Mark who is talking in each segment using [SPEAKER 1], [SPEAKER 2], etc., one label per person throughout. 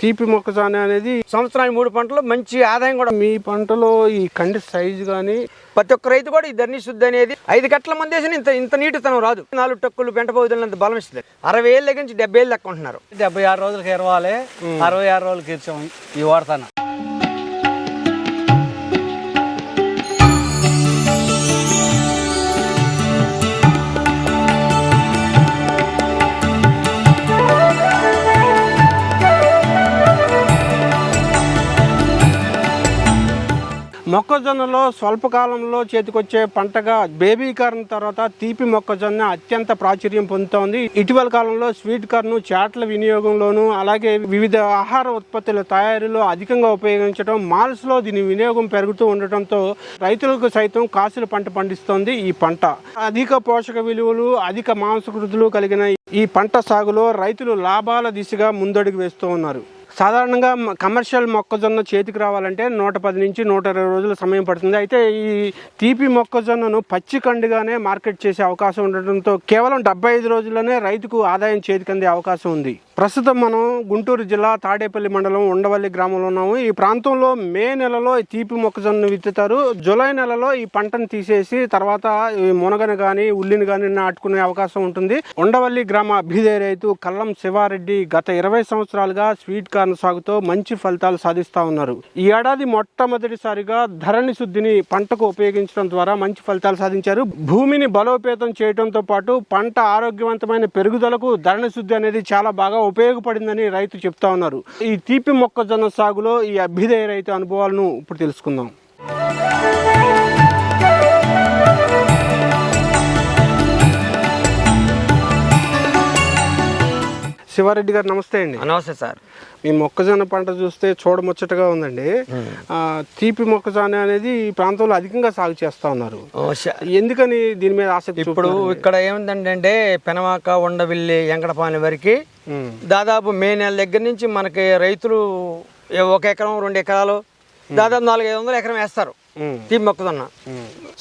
[SPEAKER 1] తీపి మొక్కజొన్న అనేది
[SPEAKER 2] సంవత్సరానికి మూడు పంటలు మంచి ఆదాయం కూడా.
[SPEAKER 1] మీ పంటలో ఈ కండి సైజు కానీ
[SPEAKER 2] ప్రతి ఒక్క రైతు కూడా ఈ ధరణి శుద్ధి అనేది ఐదు గంటల మంది వేసిన ఇంత ఇంత నీటితనం రాదు. నాలుగు టక్కులు పెంట బౌద్ధులంత బలం ఇస్తుంది. అరవై ఏళ్ళ దగ్గర నుంచి డెబ్బై ఏళ్ళు లెక్క ఉంటున్నారు.
[SPEAKER 3] డెబ్బై ఆరు రోజులకి ఇరవాలి. అరవై ఆరు రోజులకి ఇచ్చాం ఈ వాడతాను.
[SPEAKER 1] మొక్కజొన్నలో స్వల్పకాలంలో చేతికొచ్చే పంటగా బేబీ కార్న్ తర్వాత తీపి మొక్కజొన్న అత్యంత ప్రాచుర్యం పొందుతోంది. ఇటీవల కాలంలో స్వీట్ కార్న్ చాట్ల వినియోగంలోనూ అలాగే వివిధ ఆహార ఉత్పత్తుల తయారీలో అధికంగా ఉపయోగించడం మాల్స్లో దీని వినియోగం పెరుగుతూ ఉండటంతో రైతులకు సైతం కాసుల పంట పండిస్తోంది ఈ పంట. అధిక పోషక విలువలు అధిక మాంసకృతులు కలిగిన ఈ పంట సాగులో రైతులు లాభాల దిశగా ముందడుగు వేస్తూ ఉన్నారు. సాధారణంగా కమర్షియల్ మొక్కజొన్న చేతికి రావాలంటే నూట పది నుంచి నూట ఇరవై రోజుల సమయం పడుతుంది. అయితే ఈ తీపి మొక్కజొన్నను పచ్చి కండుగానే మార్కెట్ చేసే అవకాశం ఉండటంతో కేవలం డెబ్బై ఐదు రోజుల్లోనే రైతుకు ఆదాయం చేతికి అందే అవకాశం ఉంది. ప్రస్తుతం మనం గుంటూరు జిల్లా తాడేపల్లి మండలం ఉండవల్లి గ్రామంలో ఉన్నాము. ఈ ప్రాంతంలో మే నెలలో ఈ తీపి మొక్కజొన్న విత్తుతారు. జూలై నెలలో ఈ పంటను తీసేసి తర్వాత ఈ మునగను కానీ ఉల్లిని కానీ నాటుకునే అవకాశం ఉంటుంది. ఉండవల్లి గ్రామ అభ్యుదయ రైతు కల్లం శివారెడ్డి గత ఇరవై సంవత్సరాలుగా స్వీట్ కార్న్ సాగుతో మంచి ఫలితాలు సాధిస్తూ ఉన్నారు. ఈ ఏడాది మొట్టమొదటిసారిగా ధరణి శుద్ధిని పంటకు ఉపయోగించడం ద్వారా మంచి ఫలితాలు సాధించారు. భూమిని బలోపేతం చేయడంతో పాటు పంట ఆరోగ్యవంతమైన పెరుగుదలకు ధరణి శుద్ధి అనేది చాలా బాగా ఉపయోగపడిందని రైతు చెప్తా ఉన్నారు. ఈ తీపి మొక్కజొన్న సాగులో ఈ అభ్యుదయ రైతు అనుభవాలను ఇప్పుడు తెలుసుకుందాం. శివారెడ్డి గారు నమస్తే అండి.
[SPEAKER 2] నమస్తే సార్.
[SPEAKER 1] మీ మొక్కజొన్న పంట చూస్తే చూడముచ్చటగా ఉందండి. తీపి మొక్కజొన్న అనేది ఈ ప్రాంతంలో అధికంగా సాగు చేస్తా ఉన్నారు. ఎందుకని దీని మీద ఆసక్తి
[SPEAKER 2] ఇప్పుడు ఇక్కడ ఏముందంటే పెనమాక ఉండవిల్లి ఎంకటపాలెం వరకు దాదాపు మే నెల దగ్గర నుంచి మనకి రైతులు ఒక ఎకరం రెండు ఎకరాలు దాదాపు నాలుగు ఐదు వందల ఎకరం వేస్తారు. తీపి మొక్కజొన్న.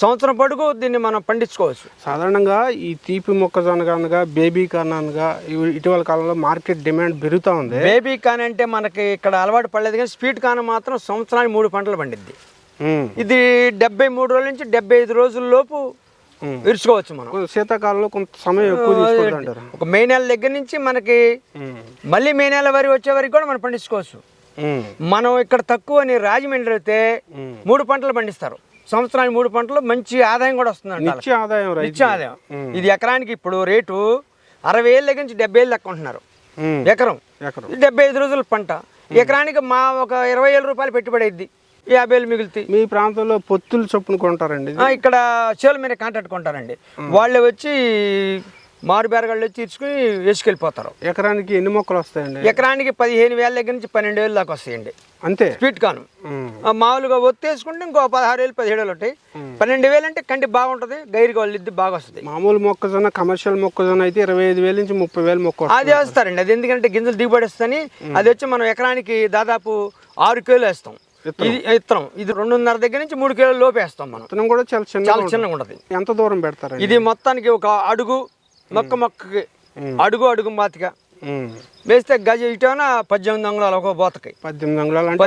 [SPEAKER 2] సంవత్సరం పొడుగు దీన్ని మనం పండించుకోవచ్చు.
[SPEAKER 1] సాధారణంగా ఈ తీపి మొక్కజొన్న అనగా బేబీ కార్న్ అనగా ఇటీవల కాలంలో మార్కెట్ డిమాండ్ పెరుగుతూ ఉంది.
[SPEAKER 2] బేబీ కాన్ అంటే మనకి ఇక్కడ అలవాటు పడలేదు కానీ స్వీట్ కాన్ మాత్రం సంవత్సరానికి మూడు పంటలు పండిద్ది. ఇది డెబ్బై మూడు రోజుల నుంచి డెబ్బై ఐదు రోజుల లోపు. విరుచుకోవచ్చు మనం.
[SPEAKER 1] శీతాకాలంలో కొంత సమయం ఎక్కువ
[SPEAKER 2] ఒక మే నెల దగ్గర నుంచి మనకి మళ్ళీ మే నెల వరి వచ్చే వరకు కూడా మనం పండించుకోవచ్చు. మనం ఇక్కడ తక్కువ అని రాజమండ్రి అయితే. మూడు పంటలు పండిస్తారు. సంవత్సరానికి మూడు పంటలు మంచి ఆదాయం కూడా వస్తుంది
[SPEAKER 1] నిత్య ఆదాయం
[SPEAKER 2] నిత్య ఆదాయం. ఇది ఎకరానికి ఇప్పుడు రేటు అరవై ఏళ్ళ దగ్గర నుంచి డెబ్బై ఏళ్ళు లెక్క ఉంటున్నారు. ఎకరం. డెబ్బై ఐదు రోజుల పంట. ఎకరానికి మా ఒక ఇరవై వేల రూపాయలు పెట్టుబడి అయింది యాభై వేలు మిగులుతాయి.
[SPEAKER 1] మీ ప్రాంతంలో పొత్తులు చొప్పున కొంటారండి
[SPEAKER 2] ఇక్కడ చేల మీద కాంట్రాక్ట్ కొంటారండి. వాళ్ళే వచ్చి మారు బేరగాళ్ళు వచ్చి ఇచ్చుకుని వేసుకెళ్ళిపోతారు.
[SPEAKER 1] ఎకరానికి ఎన్ని మొక్కలు వస్తాయండి?
[SPEAKER 2] ఎకరానికి పదిహేను వేల దగ్గర నుంచి పన్నెండు వేలు దాకా వస్తాయండి.
[SPEAKER 1] అంతే?
[SPEAKER 2] స్వీట్ కాను మామూలుగా ఒత్తేసుకుంటే ఇంకో పదహారు వేలు పదిహేడు వేలు ఉంటాయి. పన్నెండు వేలు అంటే కంటి బాగుంటుంది గైరికి వాళ్ళిద్ది బాగా వస్తుంది.
[SPEAKER 1] మామూలు మొక్కజొన్న కమర్షియల్ మొక్కజొన్న అయితే ఇరవై ఐదు వేల నుంచి ముప్పై వేలు మొక్క.
[SPEAKER 2] అది వేస్తారండి. అది ఎందుకంటే గింజలు దిగుబడి వస్తుంది అది వచ్చి మనం ఎకరానికి దాదాపు ఆరు కిలోలు వేస్తాం. ఇది ఇత్తనం ఇది రెండున్నర దగ్గర నుంచి మూడు కిలోల లోపు వేస్తాం మనం
[SPEAKER 1] కూడా చాలా చిన్న
[SPEAKER 2] చాలా చిన్నగా ఉంటుంది.
[SPEAKER 1] ఎంత దూరం పెడతారండి?
[SPEAKER 2] ఇది మొత్తానికి ఒక అడుగు మొక్క మొక్కకి అడుగు అడుగు మాతిగా.
[SPEAKER 1] ఉమ్,
[SPEAKER 2] వేస్తే గజ ఇటోన పద్దెనిమిది అంగుళాలు ఒక బోతకి.
[SPEAKER 1] పద్దెనిమిది అంగుళాలు అంటే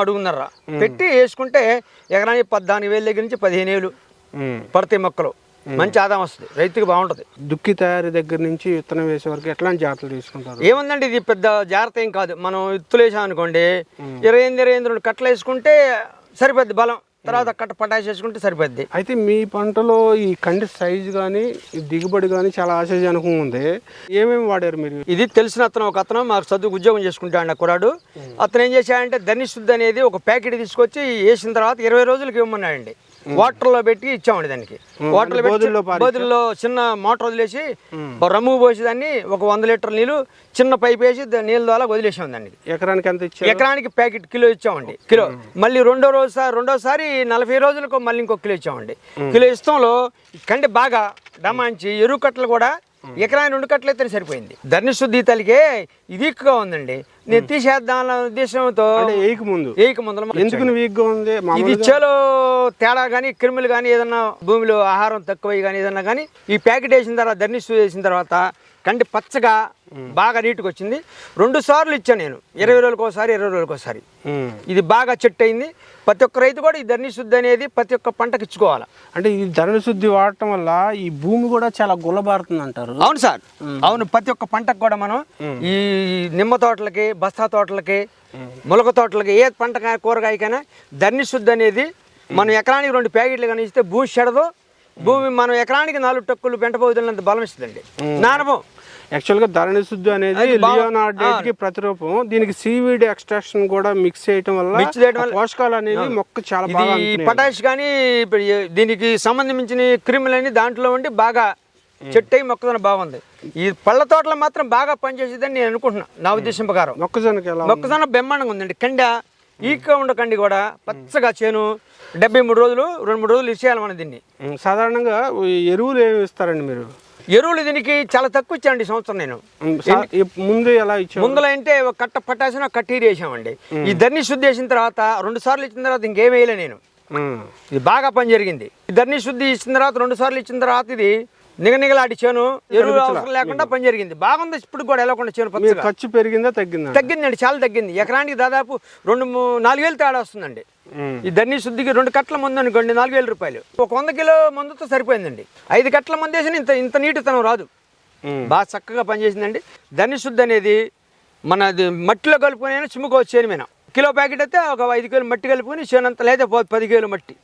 [SPEAKER 1] అడుగున్నారా.
[SPEAKER 2] పెట్టి వేసుకుంటే ఎకరానికి పద్నాలుగు వేల దగ్గర నుంచి పదిహేను వేలు. పడతాయి మొక్కలు. మంచి ఆదాయం వస్తుంది. రైతుకి బాగుంటుంది.
[SPEAKER 1] దుక్కి తయారీ దగ్గర నుంచి విత్తనం వేసే వరకు ఎట్లాంటి జాగ్రత్తలు తీసుకుంటారు?
[SPEAKER 2] ఏముందండి ఇది పెద్ద జాగ్రత్త ఏం కాదు. మనం ఇత్తులు వేసాం అనుకోండి ఇరవై ఎనిమిది ఇరవై ఎనిమిది రెండు కట్టలు వేసుకుంటే సరిపోద్ది బలం. తర్వాత కట్ట పటాసి వేసుకుంటే సరిపోద్ది.
[SPEAKER 1] అయితే మీ పంటలో ఈ కండి సైజు కానీ దిగుబడి కానీ చాలా ఆశాజనకంగా ఉంది. ఏమేమి వాడారు మీరు?
[SPEAKER 2] ఇది తెలిసిన అతను ఒక అతను మాకు చదువు ఉద్యోగం చేసుకుంటాడు కురాడు అతను ఏం చేశాడంటే ధనిశుద్ధి అనేది ఒక ప్యాకెట్ తీసుకొచ్చి వేసిన తర్వాత ఇరవై రోజులకి ఇవ్వమన్నాడండి. వాటర్లో పెట్టి ఇచ్చామండి దానికి. వాటర్లో పెట్టి బోధుల్లో చిన్న మోటార్ వదిలేసి రమ్ము పోసి దాన్ని ఒక వంద లీటర్ నీళ్ళు చిన్న పైప్ వేసి నీళ్ళ ద్వారా వదిలేసాం దాన్ని.
[SPEAKER 1] ఎకరానికి ఎంత ఇచ్చారు?
[SPEAKER 2] ఎకరానికి ప్యాకెట్ కిలో ఇచ్చామండి కిలో. మళ్ళీ రెండో రోజు సార్ రెండోసారి నలభై రోజులకు మళ్ళీ ఇంకో కిలో ఇచ్చామండి కిలో ఇష్టంలో కండి బాగా డమాంచి ఎరువు కట్టలు కూడా ఎకరానికి రెండు సరిపోయింది. ధర్ని శుద్ధి తలికే ఇది ఎక్కువగా ఉందండి. నేను తీసేద్దాం అన్న ఉద్దేశంతో
[SPEAKER 1] ఏకి ముందు.
[SPEAKER 2] ఏక ముందర
[SPEAKER 1] ఎందుకు వీక్గా ఉంది?
[SPEAKER 2] ఇది చేలో తేడా కానీ క్రిములు కానీ ఏదన్నా భూమిలో ఆహారం తక్కువ కానీ ఏదన్నా కానీ ఈ ప్యాకెట్ వేసిన తర్వాత ధర్ని శుద్ధి వేసిన తర్వాత కండి పచ్చగా బాగా నీట్గా వచ్చింది రెండు సార్లు ఇచ్చాను నేను. ఇరవై రోజులకు ఒకసారి ఇరవై రోజులకు ఒకసారి. ఇది బాగా చెట్టు అయింది ప్రతి ఒక్క రైతు కూడా ఈ ధరణి శుద్ధి అనేది ప్రతి ఒక్క పంటకి ఇచ్చుకోవాలి.
[SPEAKER 1] అంటే ఈ ధరణ శుద్ధి వాడటం వల్ల ఈ భూమి కూడా చాలా గుల్లబారుతుంది అంటారు
[SPEAKER 2] అవును సార్. అవును ప్రతి ఒక్క పంటకు కూడా మనం ఈ నిమ్మ తోటలకి బస్తా తోటలకి మొలక తోటలకి ఏ పంట కూరగాయకైనా ధరణి శుద్ధి అనేది మనం ఎకరానికి రెండు ప్యాకెట్లు కానీ ఇస్తే భూమి చెడదు భూమి మనం ఎకరానికి నాలుగు టక్కులు పెంట పోతున్నంత బలం ఇస్తుందండి. అనుభవం
[SPEAKER 1] యాక్చువల్గా ధరణి శుద్ధి అనేది లియోనార్డేట్కి ప్రతిరూపం. దీనికి సీవీడ్ ఎక్స్ట్రాక్షన్ కూడా మిక్స్ చేయటం వల్ల పోషకాలు అనేవి మొక్క చాలా బాగా.
[SPEAKER 2] పొటాష్ కానీ దీనికి సంబంధించిన క్రిములన్నీ దాంట్లో ఉండి బాగా చెట్టు అయి మొక్కజొన్న బాగుంది. ఈ పళ్ళ తోటలో మాత్రం బాగా పనిచేసేదని నేను అనుకుంటున్నా. నా ఉద్దేశం ప్రకారం.
[SPEAKER 1] మొక్కజొన్నకి?
[SPEAKER 2] మొక్కజొన్న బెమ్మండంగా ఉందండి. కండ ఈక ఉండ కండి పచ్చగా చేను డెబ్బై మూడు రోజులు రెండు మూడు రోజులు ఇచ్చేయాలి మనం దీన్ని.
[SPEAKER 1] సాధారణంగా ఎరువులు ఏమి ఇస్తారండి మీరు?
[SPEAKER 2] ఎరువులు దీనికి చాలా తక్కువ ఇచ్చానండి ఈ సంవత్సరం నేను.
[SPEAKER 1] ముందు ఎలా ఇచ్చారు
[SPEAKER 2] ముందులో అంటే ఒక కట్ట పట్టాసిన కట్ట వేసామండి ఈ ధర్ని శుద్ధి చేసిన తర్వాత రెండు సార్లు ఇచ్చిన తర్వాత ఇంకేం వేయలే నేను. ఇది బాగా పని జరిగింది. ఈ ధర్ని శుద్ధి ఇచ్చిన తర్వాత రెండు సార్లు ఇచ్చిన తర్వాత ఇది నిగనిగలాడి చేను ఎరువు అవసరం లేకుండా పని జరిగింది. బాగుంది ఇప్పుడు కూడా వెళ్ళకుండా చేను పచ్చగా.
[SPEAKER 1] ఖర్చు పెరిగిందా తగ్గిందా?
[SPEAKER 2] తగ్గిందండి చాలా తగ్గింది. ఎకరానికి దాదాపు రెండు నాలుగు వేలు తేడా వస్తుందండి. ఈ ధర్ని శుద్ధికి రెండు కట్టల మందు అనుకోండి నాలుగు వేల రూపాయలు. ఒక వంద కిలో మందుతో సరిపోయిందండి. ఐదు కట్టల మందు వేసిన ఇంత ఇంత నీటితనం రాదు. బాగా చక్కగా పనిచేసిందండి. ధర్ని శుద్ధి అనేది మన మట్టిలో కలుపుకొని చిమ్ముకోవచ్చు చేను మీద. కిలో ప్యాకెట్ అయితే ఒక ఐదు కిలో మట్టి కలుపుకొని చేను అంత లేదా పది కిలో మట్టి.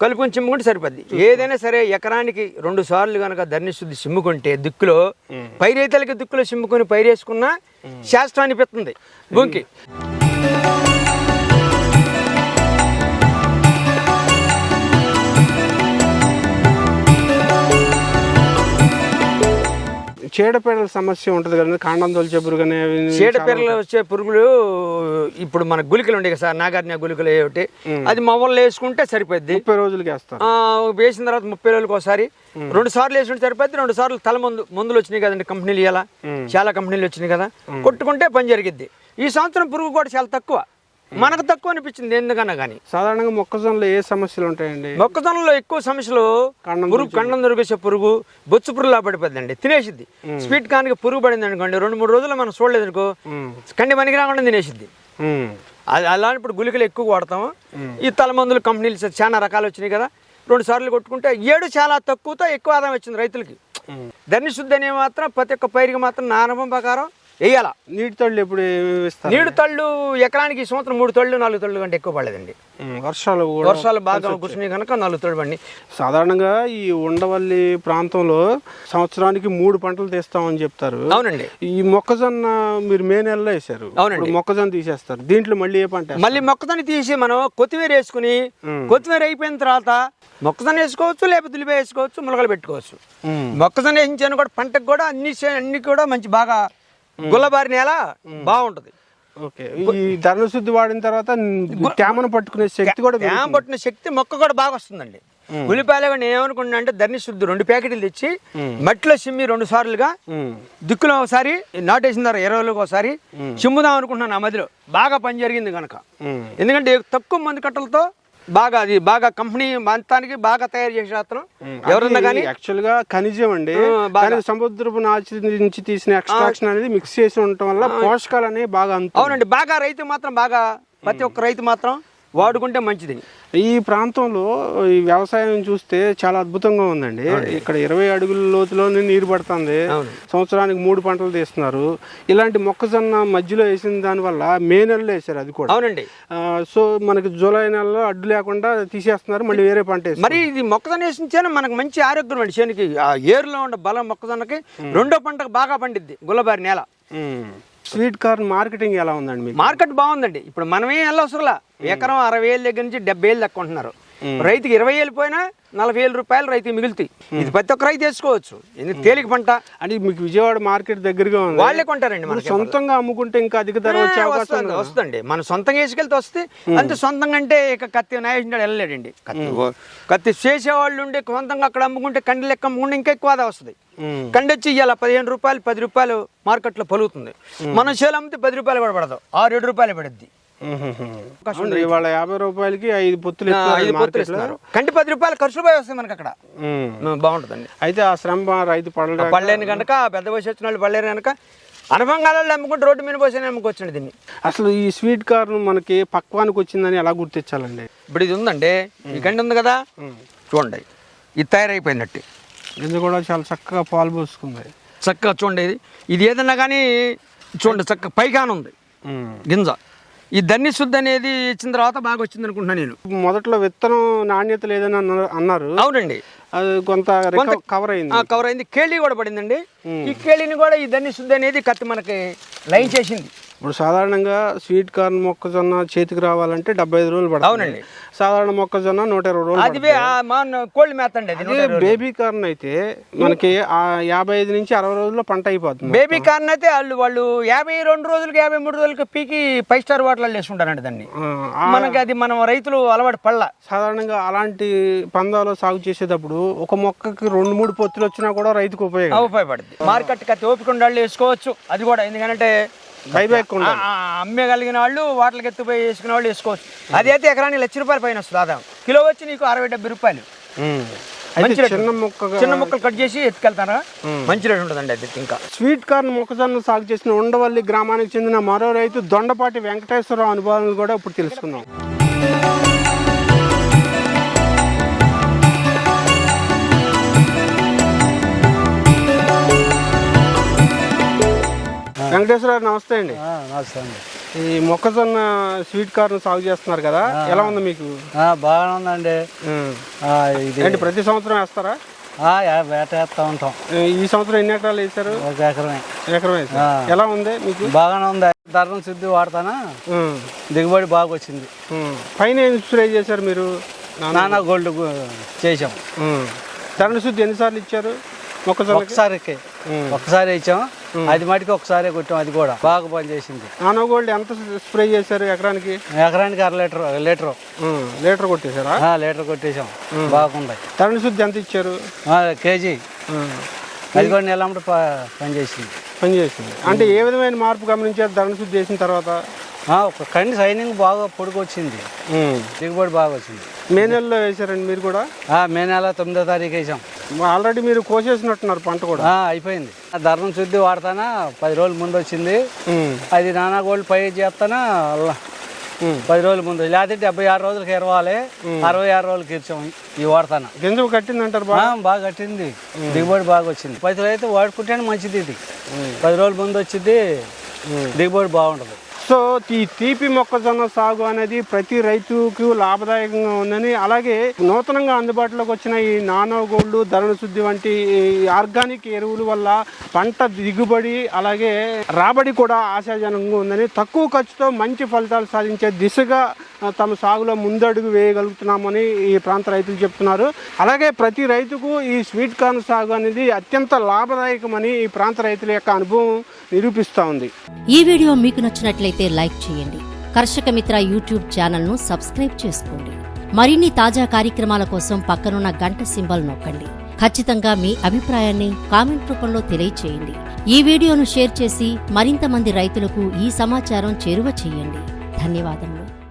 [SPEAKER 2] కలుపుకొని చిమ్ముకుంటే సరిపోద్ది. ఏదైనా సరే ఎకరానికి రెండు సార్లు కనుక ధర్ని శుద్ధి చిమ్ముకుంటే దిక్కులో పై రైతులకి దిక్కులో చిమ్ముకొని పైరేసుకున్న శాస్త్రం అనిపిస్తుంది భూమికి.
[SPEAKER 1] చీడపీడల సమస్య ఉంటుంది కదా కాండం తొలిచే పురుగు అనే అవి
[SPEAKER 2] చీడపీరలు వచ్చే పురుగులు ఇప్పుడు మన గుళికలు ఉండే కదా సార్ నాగార్జున గుళికలు ఏమిటి అది మవ్వలు వేసుకుంటే సరిపోద్ది
[SPEAKER 1] ముప్పై రోజులకి వేస్తారు.
[SPEAKER 2] ఆ, వేసిన తర్వాత ముప్పై రోజులకు ఒకసారి. రెండు సార్లు వేసుకుంటే సరిపోద్ది రెండు సార్లు తల మందు మందులు వచ్చినాయి కదండి కంపెనీలు ఇలా చాలా కంపెనీలు వచ్చినాయి కదా. కొట్టుకుంటే పని జరిగిద్ది. ఈ సంవత్సరం పురుగు కూడా చాలా తక్కువ. మనకు తక్కువ అనిపించింది ఎందుకన్నా కానీ
[SPEAKER 1] సాధారణంగా మొక్కజొన్నలో ఏ సమస్యలు ఉంటాయండి?
[SPEAKER 2] మొక్కజొన్నలో ఎక్కువ సమస్యలు పురుగు కండం దొరికేసే పురుగు బొచ్చు పురుగులా పడిపోద్దండి తినేసిద్ది. స్వీట్ కానికి పురుగు పడింది అనుకోండి రెండు మూడు రోజులు మనం చూడలేదు అనుకో
[SPEAKER 1] ఉమ్,
[SPEAKER 2] కండి పనికి రాకుండా తినేసిద్ది. అది అలా ఇప్పుడు గుళికలు ఎక్కువ వాడతాము. ఈ తలమందులు కంపెనీలు చాలా రకాలు వచ్చినాయి కదా. రెండు సార్లు కొట్టుకుంటే ఏడు చాలా తక్కువతో ఎక్కువ ఆదాయం వచ్చింది రైతులకి.
[SPEAKER 1] ఉమ్.
[SPEAKER 2] ధర్ని శుద్ధి అనేవి మాత్రం ప్రతి ఒక్క పైరుకి మాత్రం నా అనుభవం ప్రకారం వేయాల?
[SPEAKER 1] నీటి తళ్ళు ఎప్పుడు ఇస్తారు
[SPEAKER 2] నీడు తళ్ళు ఎకరానికి సంవత్సరం మూడు తళ్ళు నాలుగు తళ్ళు కంటే ఎక్కువ పడలేదండి.
[SPEAKER 1] వర్షాలు
[SPEAKER 2] వర్షాలు బాగా కూర్చున్నాయి కనుక నాలుగు తళ్ళు పడి
[SPEAKER 1] సాధారణంగా ఈ ఉండవల్లి ప్రాంతంలో సంవత్సరానికి మూడు పంటలు తీస్తామని చెప్తారు.
[SPEAKER 2] అవునండి.
[SPEAKER 1] ఈ మొక్కజొన్న మీరు మే నెలలో వేశారు.
[SPEAKER 2] అవునండి.
[SPEAKER 1] మొక్కజొన్న తీసేస్తారు. దీంట్లో మళ్ళీ ఏ పంట?
[SPEAKER 2] మళ్ళీ మొక్కజొన్న తీసి మనం కొత్తిమీర వేసుకుని కొత్తిమీర అయిపోయిన తర్వాత మొక్కజొన్న వేసుకోవచ్చు లేకపోతే ఉల్లిపాయ వేసుకోవచ్చు ములకలు పెట్టుకోవచ్చు. మొక్కజొన్న వేసించాను కూడా పంటకు కూడా అన్ని అన్ని కూడా మంచి బాగా గుల్లబారి నేల బాగుంటది.
[SPEAKER 1] ఓకే. ఈ ధరణ శుద్ధి వాడిన తర్వాత తేమను పట్టుకునే శక్తి కూడా.
[SPEAKER 2] తేమ పట్టిన శక్తి మొక్క కూడా బాగా వస్తుందండి. ఉల్లిపాయలు నేను ఏమనుకున్నా అంటే ధర్ని శుద్ధి రెండు ప్యాకెట్లు తెచ్చి మట్టిలో సిమ్మి రెండు సార్లుగా దిక్కులో ఒకసారి నాటేసిన తర్వాత ఇరవై రోజులకు ఒకసారి చిమ్ముదాం అనుకుంటున్నాను ఆ మధ్యలో. బాగా పని జరిగింది కనుక ఎందుకంటే తక్కువ మంది కట్టలతో బాగా అది బాగా కంపెనీ మొత్తానికి బాగా తయారు చేసే అతను. ఎవరన్నా కానీ
[SPEAKER 1] యాక్చువల్గా ఖనిజం అండి. సముద్రపు నాచి నుంచి తీసిన ఎక్స్ట్రాక్షన్ అనేది మిక్స్ చేసి ఉండటం వల్ల పోషకాలు అనేవి బాగా
[SPEAKER 2] అవునండి బాగా రైతు మాత్రం బాగా ప్రతి ఒక్క రైతు మాత్రం వాడుకుంటే మంచిది.
[SPEAKER 1] ఈ ప్రాంతంలో ఈ వ్యవసాయం చూస్తే చాలా అద్భుతంగా ఉందండి. ఇక్కడ ఇరవై అడుగుల లోతులోనే నీరు పడుతుంది. సంవత్సరానికి మూడు పంటలు తీస్తున్నారు. ఇలాంటి మొక్కజొన్న మధ్యలో వేసిన దాని వల్ల మే నెలలో వేసారు అది కూడా.
[SPEAKER 2] అవునండి.
[SPEAKER 1] సో మనకి జూలై నెలలో అడ్డు లేకుండా తీసేస్తున్నారు మళ్ళీ వేరే పంట
[SPEAKER 2] మరి ఇది మొక్కజొన్న వేసించేనే మనకు మంచి ఆరోగ్యం అండి. చేనికి ఆ ఏరులో ఉండే బలం మొక్కజొన్నకి రెండో పంటకు బాగా పండిద్ది గుల్లబారి నేల.
[SPEAKER 1] స్వీట్ కార్న్ మార్కెటింగ్ ఎలా ఉందండి
[SPEAKER 2] మార్కెట్ బాగుందండి. ఇప్పుడు మనమే వెళ్ళవసరంలా. ఎకరం అరవై వేల దగ్గర నుంచి డెబ్బై వేలు దక్కుంటున్నారు రైతుకి ఇరవై వేలు పోయినా నలభై వేల రూపాయలు రైతుకి మిగులుతాయి. ఇది ప్రతి ఒక్క రైతు వేసుకోవచ్చు ఎందుకు తేలిక పంట?
[SPEAKER 1] అంటే మీకు విజయవాడ మార్కెట్ దగ్గరగా ఉంది.
[SPEAKER 2] వాళ్ళే కొంటారండి మనకి
[SPEAKER 1] సొంతంగా అమ్ముకుంటే ఇంకా అధిక ధర వచ్చే అవకాశం
[SPEAKER 2] వస్తుంది మనం సొంతంగా వేసుకెళ్తే వస్తే అంతే సొంతంగా అంటే ఇక కత్తి నాయేసినాడు వెళ్ళలేడండి. కత్తి కత్తి చేసేవాళ్ళు ఉండి సొంతంగా అక్కడ అమ్ముకుంటే కండి లెక్క అమ్ముకుంటే ఇంకా ఎక్కువ ఆదా వస్తుంది. కండి వచ్చి ఇవాళ పదిహేను రూపాయలు పది రూపాయలు మార్కెట్లో పలుకుతుంది. మనం చేలు అమ్మితే పది రూపాయలు కూడా పడదు. ఆరు ఏడు రూపాయలు పడుద్ది.
[SPEAKER 1] ఇవాళ యాభై రూపాయలకి ఐదు పొత్తులు
[SPEAKER 2] ఐదు పొత్తులు. ఇస్తున్నారు. కంటి పది రూపాయలు ఖర్చులు పోయి వస్తాయి మనకి అక్కడ. బాగుంటుందండి.
[SPEAKER 1] అయితే ఆ శ్రమ రైతు పడలేక
[SPEAKER 2] పళ్ళేని కనుక పెద్ద వయసు వచ్చిన వాళ్ళు పళ్ళేరు కనుక అనుభవంగాలలో అమ్ముకుంటే రోడ్డు మీద పోసి అమ్ముకోవచ్చండి దీన్ని.
[SPEAKER 1] అసలు ఈ స్వీట్ కార్న్ మనకి పక్వానికి వచ్చిందని ఎలా గుర్తించాలండి?
[SPEAKER 2] ఇప్పుడు ఇది ఉందండి ఈ గండి ఉంది కదా? చూడండి ఇది తయారైపోయినట్టు
[SPEAKER 1] ఇది కూడా చాలా చక్కగా పాలు పోసుకుంది.
[SPEAKER 2] చక్కగా చూడండి ఇది ఇది ఏదన్నా కానీ చూడండి చక్కగా పైగానే ఉంది
[SPEAKER 1] ఉమ్.
[SPEAKER 2] గింజ. ఈ ధన్ని శుద్ధి అనేది ఇచ్చిన తర్వాత బాగా వచ్చింది అనుకుంటున్నాను నేను.
[SPEAKER 1] మొదట్లో విత్తనం నాణ్యత లేదని అన్న- అన్నారు.
[SPEAKER 2] అవునండి.
[SPEAKER 1] కొంత కవర్ అయింది.
[SPEAKER 2] ఆ, కవర్ అయింది. కేళీ కూడా పడిందండి. ఈ కేళీని కూడా ఈ ధన్ని శుద్ధి అనేది కత్తి మనకి లైన్ చేసింది.
[SPEAKER 1] ఇప్పుడు సాధారణంగా స్వీట్ కార్న్ మొక్కజొన్న చేతికి రావాలంటే డెబ్బై ఐదు రోజులు పడుతుంది.
[SPEAKER 2] అవునండి.
[SPEAKER 1] సాధారణ మొక్కజొన్న నూట ఇరవై రోజులు
[SPEAKER 2] అది కోళ్ళు మేత అండి అది
[SPEAKER 1] బేబీ కార్న్ అయితే మనకి ఆ యాభై ఐదు నుంచి అరవై రోజుల్లో పంట అయిపోతుంది
[SPEAKER 2] బేబీ కార్న్ అయితే వాళ్ళు వాళ్ళు యాభై రెండు రోజులకి యాభై మూడు రోజులకి పీకి ఫైవ్ స్టార్ వాటర్లో వేసుకుంటారండి దాన్ని. మనకి అది మనం రైతులు అలవాటు పళ్ళ
[SPEAKER 1] సాధారణంగా అలాంటి పందాలు సాగు చేసేటప్పుడు ఒక మొక్కకి రెండు మూడు పొత్తులు వచ్చినా కూడా రైతుకు ఉపయోగం.
[SPEAKER 2] ఉపయోగపడుతుంది మార్కెట్ కత్తి ఓపిక వేసుకోవచ్చు. అది కూడా ఎందుకంటే
[SPEAKER 1] బైబ్యాక్
[SPEAKER 2] అమ్మేయగలిగిన వాళ్ళు వాటర్కి ఎత్తుపోయి వేసుకునే వాళ్ళు వేసుకోవచ్చు. అది అయితే ఎకరానికి లక్ష రూపాయల పైన వస్తుంది ఆదాయం. కిలో వచ్చి నీకు అరవై డెబ్బై రూపాయలు.
[SPEAKER 1] చిన్న మొక్కగా
[SPEAKER 2] చిన్న ముక్కలు కట్ చేసి ఎత్తుకెళ్తారా? మంచి రేటు ఉంటుందండి అది ఇంకా.
[SPEAKER 1] స్వీట్ కార్న్ మొక్కజొన్న సాగు చేసిన ఉండవల్లి గ్రామానికి చెందిన మరో రైతు దొండపాటి వెంకటేశ్వరరావు అనుభవాలను కూడా ఇప్పుడు తెలుసుకుందాం. వెంకటేశ్వరరావు నమస్తే అండి.
[SPEAKER 3] నమస్తే అండి.
[SPEAKER 1] ఈ మొక్కజొన్న స్వీట్ కార్న్ సాగు చేస్తున్నారు కదా ఎలా ఉంది మీకు?
[SPEAKER 3] బాగానే ఉందండి.
[SPEAKER 1] ఏంటి ప్రతి సంవత్సరం వేస్తారా?
[SPEAKER 3] వేట వేస్తూ ఉంటాం.
[SPEAKER 1] ఈ సంవత్సరం ఎన్ని ఎకరాలు వేశారు?
[SPEAKER 3] ఒక ఎకరమే.
[SPEAKER 1] ఎకరం ఎలా ఉంది మీకు?
[SPEAKER 3] బాగానే ఉంది. ధర్మం శుద్ధి వాడతానా. దిగుబడి బాగా వచ్చింది.
[SPEAKER 1] పైన స్ప్రే చేశారు మీరు?
[SPEAKER 3] నానా గోల్డ్ చేసాం.
[SPEAKER 1] ధరణ శుద్ధి ఎన్నిసార్లు ఇచ్చారు?
[SPEAKER 3] ఒకసారికి. ఒకసారి ఇచ్చాం అది మటుకు ఒకసారి కొట్టాం అది కూడా. బాగా పనిచేసింది
[SPEAKER 1] నానో గోల్డ్ ఎంత స్ప్రే చేశారు ఎకరానికి?
[SPEAKER 3] ఎకరానికి అర లీటర్ లీటరు.
[SPEAKER 1] లీటర్ కొట్టేశారా?
[SPEAKER 3] లీటర్ కొట్టేసాం బాగుంది.
[SPEAKER 1] ధరణ శుద్ధి ఎంత ఇచ్చారు?
[SPEAKER 3] కేజీ. అది కూడా నెలమ్మట పనిచేసింది
[SPEAKER 1] పనిచేసింది అంటే ఏ విధమైన మార్పు గమనించారు ధరణ శుద్ధి చేసిన తర్వాత?
[SPEAKER 3] ఒక కండి సైనింగ్ బాగా పొడుగు వచ్చింది. దిగుబడి బాగా వచ్చింది.
[SPEAKER 1] మే నెలలో వేశారండి మీరు కూడా?
[SPEAKER 3] ఆ, మే నెల తొమ్మిదో తారీఖు వేసాం.
[SPEAKER 1] ఆల్రెడీ మీరు కోసేసినట్టున్నారు పంట కూడా.
[SPEAKER 3] ఆ, అయిపోయింది. ఆ ధర్మం శుద్ధి వాడతానా? పది రోజుల ముందు వచ్చింది. అది నానా గోల్డ్ పై చేస్తానా?
[SPEAKER 1] ఉమ్.
[SPEAKER 3] పది రోజుల ముందు. లేకపోతే డెబ్బై ఆరు రోజులకి ఇరవాలి అరవై ఆరు రోజులకి ఇచ్చాం ఇవి వాడతానా.
[SPEAKER 1] గింజ కట్టిందంటారు
[SPEAKER 3] ఆ,
[SPEAKER 1] బాగా
[SPEAKER 3] బాగా కట్టింది దిగుబడి బాగా వచ్చింది. పది రోజులు అయితే వాడుకుంటేనే మంచిది ఇది. పది రోజుల ముందు వచ్చింది. దిగుబడి బాగుంటుంది
[SPEAKER 1] సో ఈ తీపి మొక్కజొన్న సాగు అనేది ప్రతి రైతుకు లాభదాయకంగా ఉందని అలాగే నూతనంగా అందుబాటులోకి వచ్చిన ఈ నానో గోల్డ్ ధరణ శుద్ధి వంటి ఆర్గానిక్ ఎరువుల వల్ల పంట దిగుబడి అలాగే రాబడి కూడా ఆశాజనకంగా ఉందని తక్కువ ఖర్చుతో మంచి ఫలితాలు సాధించే దిశగా తమ సాగులో ముందడుగు వేయగలుగుతున్నామని ఈ ప్రాంత రైతులు చెప్తున్నారు. అలాగే ప్రతి రైతుకు ఈ స్వీట్ కార్న్ సాగు అనేది అత్యంత లాభదాయకమని ఈ ప్రాంత రైతుల యొక్క అనుభవం నిరూపిస్తూ ఉంది.
[SPEAKER 4] ఈ వీడియో మీకు నచ్చినట్లయితే లైక్ చేయండి. కర్షక మిత్ర యూట్యూబ్ ఛానల్ను సబ్స్క్రైబ్ చేసుకోండి. మరిన్ని తాజా కార్యక్రమాల కోసం పక్కనున్న గంట సింబల్ నొక్కండి. ఖచ్చితంగా మీ అభిప్రాయాన్ని కామెంట్ రూపంలో తెలియచేయండి. ఈ వీడియోను షేర్ చేసి మరింత మంది రైతులకు ఈ సమాచారం చేరువ చేయండి. ధన్యవాదములు.